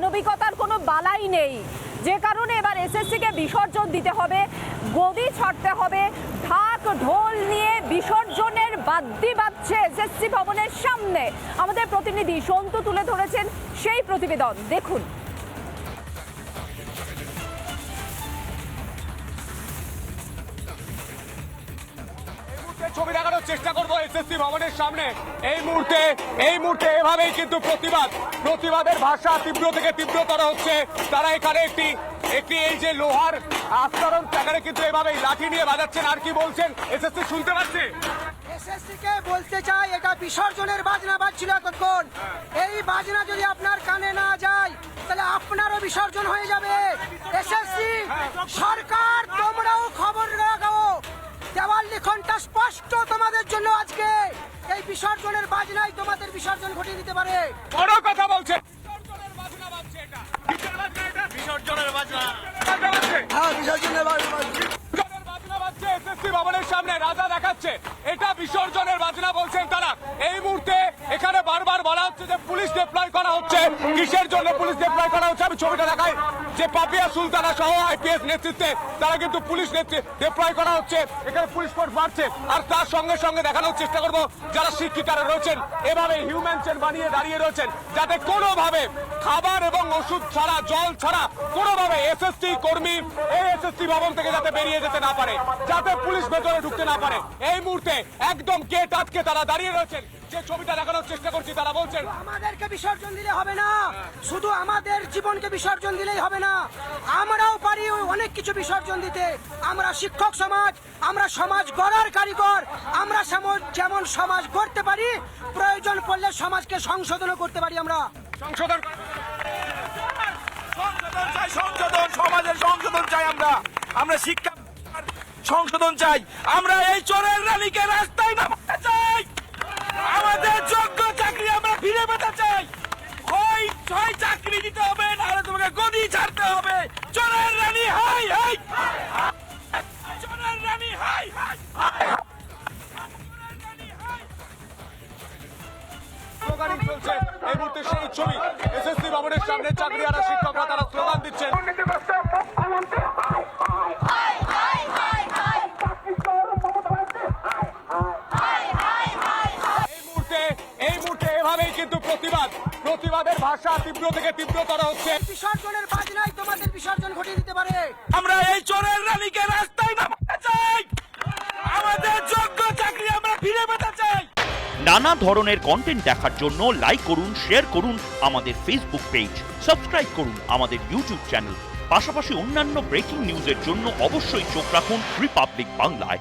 মানবিকতার কোনো বালাই নেই। যে কারণে এবার এসএসসিকে বিসর্জন দিতে হবে, গদি ছাড়তে হবে, ঢাক ঢোল নিয়ে বিসর্জনের বাদ্যি বাজছে এসএসসি ভবনের সামনে। আমাদের প্রতিনিধি সন্তু তুলে ধরেছেন সেই প্রতিবেদন। দেখুন। ছবি দেখানোর চেষ্টা করব এসএসসি ভবনের সামনে। এই মুহূর্তে এই মুহূর্তে এভাবেই কিন্তু প্রতিবাদ। প্রতিবাদের ভাষা তীব্র থেকে তীব্রতর হচ্ছে। তারা এখানে একটি একটি এই যে লোহার আস্তরণ সেখানে কিন্তু এভাবেই লাঠি নিয়ে বাজাচ্ছেন। আর কি বলছেন? এসএসসি শুনতে পাচ্ছে? এসএসসি কে বলতে চাই, এটা বিসর্জনের বাজনা বাজছিল এতক্ষণ। এই বাজনা যদি আপনার কানে না যায়, তাহলে আপনারও বিসর্জন হয়ে যাবে। এসএসসি বিসর্জনের বাজনাই তোমাদের বিসর্জন ঘটিয়ে দিতে পারে। বড় কথা বলছে। বিসর্জনের বাজনা বাজছে এটা। কিসের বাজনা এটা। বিসর্জনের বাজনা। হ্যাঁ বিসর্জনের বাজনা বিসর্জনের বাজনা বাজছে এসএসসি ভবনের সামনে রাজা দেখাচ্ছে। এটা বিসর্জনের বাজনা বলছেন তারা। এই মুহূর্তে এখানে বারবার বলা হচ্ছে যে পুলিশ ডিপ্লয় করা হচ্ছে। কিসের জন্য পুলিশ ডিপ্লয় করা হচ্ছে? ছবিটা দেখাই যে পাপিয়া সুলতানা সহ আইপিএস নেতৃত্বে তারা কিন্তু পুলিশ ডিপ্লয় করা হচ্ছে। এখানে পুলিশ ফোর্স বাড়ছে। আর তার সঙ্গে সঙ্গে দেখানোর চেষ্টা করব যারা শিক্ষিকারা রয়েছেন, এভাবে হিউম্যান চেন বানিয়ে দাঁড়িয়ে রয়েছেন, যাতে কোনোভাবে খাবার এবং ওষুধ ছাড়া, জল ছাড়া কোনোভাবে এসএসটি কর্মী এই এসএসটি ভবন থেকে যাতে বেরিয়ে যেতে না পারে, যাতে পুলিশ ভেতরে ঢুকতে না পারে। এই মুহূর্তে একদম গেট আটকে তারা দাঁড়িয়ে রয়েছেন। যে ছবিটা দেখানোর চেষ্টা করছি তারা বলছেন আমাদেরকে বিসর্জন দিলে হবে না। শুধু আমাদের জীবনকে বিসর্জন দিলেই হবে না। আমরাও পারি অনেক কিছু বিসর্জন দিতে। আমরা শিক্ষক সমাজ আমরা সমাজ গড়ার কারিগর। আমরা যেমন সমাজ গড়তে পারি প্রয়োজন পড়লে সমাজকে সংশোধনও করতে পারি আমরা। সংশোধন সংশোধন চাই সংশোধন সমাজের সংশোধন চাই আমরা। আমরা শিক্ষা সংশোধন চাই। আমরা এই চোরের রানীকে চাই আমাদের যোগ্য চাকরি আমরা ফিরে পেতে চাই। ওই ছয় চাকরি দিতে হবে, নাহলে তোমাকে গদি ছাড়তে হবে। চোরের রানী, হাই হাই। চোরের রানী, হাই হাই এই মুহূর্তে সেই ছবি। এসএসসি ভবনের সামনে চাকরিয়ারা শিক্ষকরা তারা স্লোগান দিচ্ছেন। কিন্তু প্রতিবাদ। প্রতিবাদের ভাষা তীব্র থেকে তীব্রতর হচ্ছে। বিসর্জনের বাজনাই তোমাদের বিসর্জন ঘটিয়ে দিতে পারে। আমরা এই চোরের রানীকে রাস্তায় নামাতে চাই। আমাদের যোগ্য চাকরি আমরা ফিরে পেতে চাই। নানা ধরনের কন্টেন্ট দেখার জন্য লাইক করুন শেয়ার করুন আমাদের ফেসবুক পেজ সাবস্ক্রাইব করুন আমাদের ইউটিউব চ্যানেল পাশাপাশি অন্যান্য ব্রেকিং নিউজের জন্য অবশ্যই চোখ রাখুন রিপাবলিক বাংলায়